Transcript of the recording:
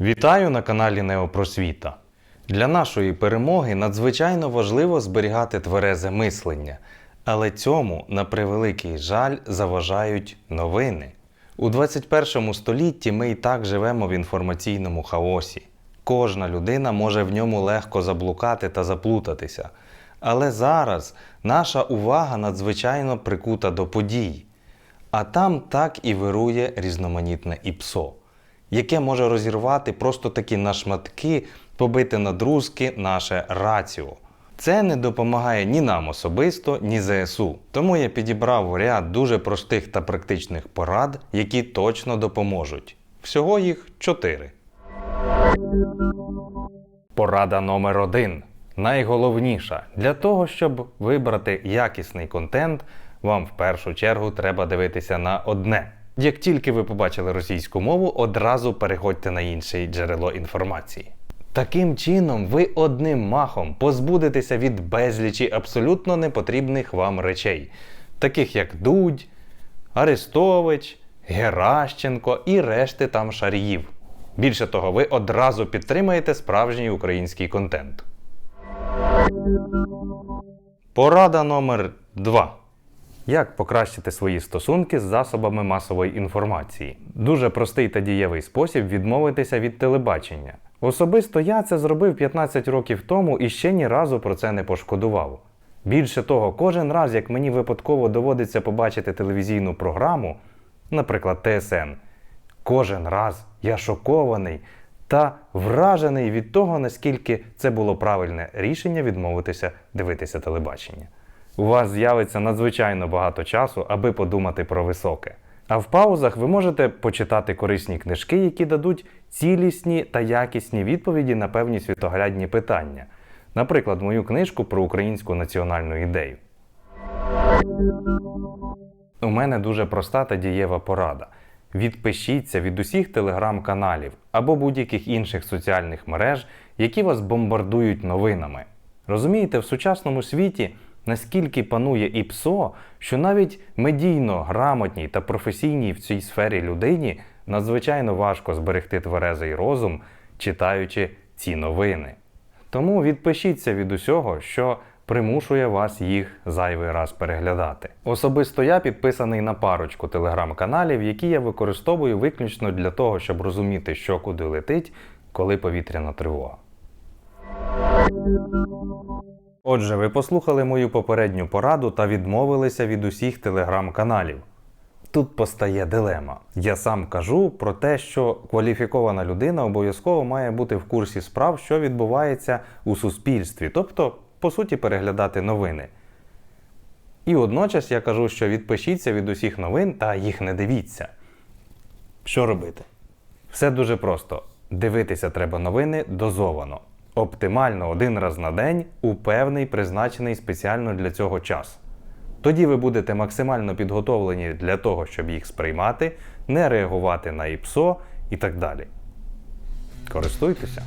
Вітаю на каналі Неопросвіта. Для нашої перемоги надзвичайно важливо зберігати тверезе мислення, але цьому, на превеликий жаль, заважають новини. У 21 столітті ми і так живемо в інформаційному хаосі. Кожна людина може в ньому легко заблукати та заплутатися. Але зараз наша увага надзвичайно прикута до подій. А там так і вирує різноманітне ІПСО, яке може розірвати просто таки на шматки, побити на друзки наше раціо. Це не допомагає ні нам особисто, ні ЗСУ. Тому я підібрав ряд дуже простих та практичних порад, які точно допоможуть. Всього їх чотири. Порада номер один. Найголовніша для того, щоб вибрати якісний контент, вам в першу чергу треба дивитися на одне. Як тільки ви побачили російську мову, одразу переходьте на інше джерело інформації. Таким чином, ви одним махом позбудетеся від безлічі абсолютно непотрібних вам речей, таких як Дудь, Арестович, Геращенко і решти там шаріїв. Більше того, ви одразу підтримаєте справжній український контент. Порада номер 2. Як покращити свої стосунки з засобами масової інформації? Дуже простий та дієвий спосіб відмовитися від телебачення. Особисто я це зробив 15 років тому і ще ні разу про це не пошкодував. Більше того, кожен раз, як мені випадково доводиться побачити телевізійну програму, наприклад, ТСН, кожен раз я шокований та вражений від того, наскільки це було правильне рішення відмовитися дивитися телебачення. У вас з'явиться надзвичайно багато часу, аби подумати про високе. А в паузах ви можете почитати корисні книжки, які дадуть цілісні та якісні відповіді на певні світоглядні питання. Наприклад, мою книжку про українську національну ідею. У мене дуже проста та дієва порада. Відпишіться від усіх телеграм-каналів або будь-яких інших соціальних мереж, які вас бомбардують новинами. Розумієте, в сучасному світі наскільки панує ІПСО, що навіть медійно грамотній та професійній в цій сфері людині надзвичайно важко зберегти тверезий розум, читаючи ці новини. Тому відпишіться від усього, що примушує вас їх зайвий раз переглядати. Особисто я підписаний на парочку телеграм-каналів, які я використовую виключно для того, щоб розуміти, що куди летить, коли повітряна тривога. Отже, ви послухали мою попередню пораду та відмовилися від усіх телеграм-каналів. Тут постає дилема. Я сам кажу про те, що кваліфікована людина обов'язково має бути в курсі справ, що відбувається у суспільстві, тобто, по суті, переглядати новини. І водночас я кажу, що відпишіться від усіх новин та їх не дивіться. Що робити? Все дуже просто. Дивитися треба новини дозовано. Оптимально один раз на день у певний призначений спеціально для цього час. Тоді ви будете максимально підготовлені для того, щоб їх сприймати, не реагувати на ІПСО і так далі. Користуйтеся!